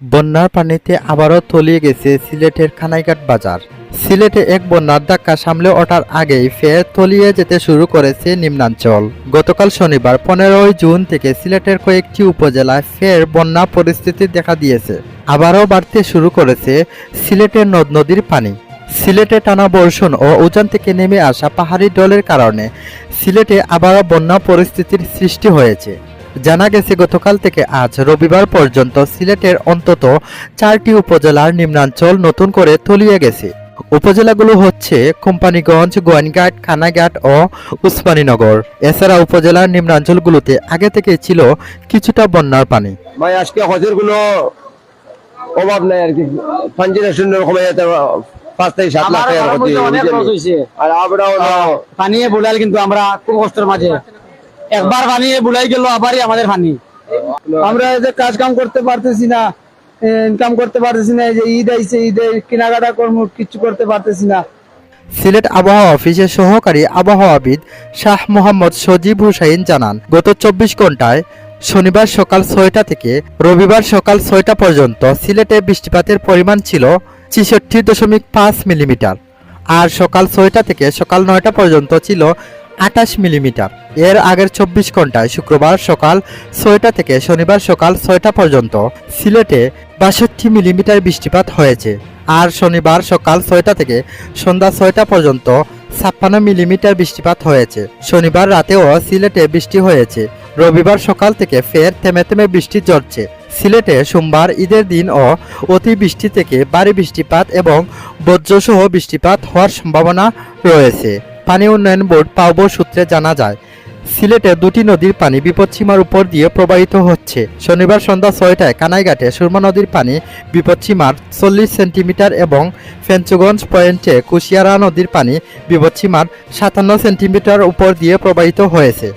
বন্যার পানিতে আবারও তলিয়ে গেছে সিলেটের খানাইঘাট বাজার। সিলেটে এক বন্যার ধাক্কা সামলে ওঠার আগেই ফের তলিয়ে যেতে শুরু করেছে নিম্নাঞ্চল। গতকাল শনিবার পনেরোই জুন থেকে সিলেটের কয়েকটি উপজেলায় ফের বন্যা পরিস্থিতি দেখা দিয়েছে। আবারও বাড়তে শুরু করেছে সিলেটের নদ নদীর পানি। সিলেটে টানা বর্ষণ ও উজান থেকে নেমে আসা পাহাড়ি ডলের কারণে সিলেটে আবারও বন্যা পরিস্থিতির সৃষ্টি হয়েছে। জানা গেছে গতকাল থেকে আজ রবিবার পর্যন্ত সিলেটের অন্তত চারটি উপজেলার নিম্নাঞ্চল নতুন করে তলিয়ে গেছে। উপজেলাগুলো হচ্ছে কোম্পানিগঞ্জ গোয়াইনঘাট খানাঘাট ও উসমানীনগর। এছাড়া উপজেলার নিম্নাঞ্চলগুলোতে আগে থেকে ছিল কিছুটা বন্যার পানি। ভাই আজকে হজের কোনো অভাব নাই আর কি। পাঞ্জিরা শূন্য কমে যেতে পাঁচ থেকে সাত লাখ আর আমরা পানিয়ে কিন্তু আমরা খুব কষ্টের মাঝে। একবার পানিয়ে বুলাই গেল, আবারই আমাদের পানি আমরা যে কাজ কাম করতে পারতেছি না ইনকাম করতে পারতেছি না যে ঈদ আইছে, ঈদে কেনাকাটা কর্ম কিছু করতে পারতেছি না। সিলেট আবহাওয়া অফিসের সহকারী আবহাওয়াবিদ শাহ মোহাম্মদ সজিব হুসাইন জানান, গত চব্বিশ ঘন্টায় শনিবার সকাল ছয়টা থেকে রবিবার সকাল ছয়টা পর্যন্ত সিলেটে বৃষ্টিপাতের পরিমাণ ছিল ছেষট্টি দশমিক পাঁচ মিলিমিটার, আর সকাল ছয়টা থেকে সকাল নয়টা পর্যন্ত ছিল আঠাশ মিলিমিটার। এর আগের চব্বিশ ঘন্টায় শুক্রবার সকাল ছয়টা থেকে শনিবার সকাল ছয়টা পর্যন্ত সিলেটে বাষট্টি মিলিমিটার বৃষ্টিপাত হয়েছে। আর শনিবার সকাল ছয়টা থেকে সন্ধ্যা ছয়টা পর্যন্ত ছাপ্পান্ন মিলিমিটার বৃষ্টিপাত হয়েছে। শনিবার রাতেও সিলেটে বৃষ্টি হয়েছে। রবিবার সকাল থেকে ফের থেমে থেমে বৃষ্টি ঝরছে। সিলেটে সোমবার, ঈদের দিন ও অতি বৃষ্টি থেকে ভারী বৃষ্টিপাত এবং বজ্রসহ বৃষ্টিপাত হওয়ার সম্ভাবনা রয়েছে। পানি উন্নয়ন বোর্ড পাউবো সূত্রে জানা যায় সিলেটে দুটি নদীর পানি বিপদসীমার উপর দিয়ে প্রবাহিত হচ্ছে। শনিবার সন্ধ্যা ছয়টায় কানাইঘাটে সুরমা নদীর পানি বিপদসীমার চল্লিশ সেন্টিমিটার এবং ফেঞ্চুগঞ্জ পয়েন্টে কুশিয়ারা নদীর পানি বিপদসীমার সাতান্ন সেন্টিমিটার উপর দিয়ে প্রবাহিত হয়েছে।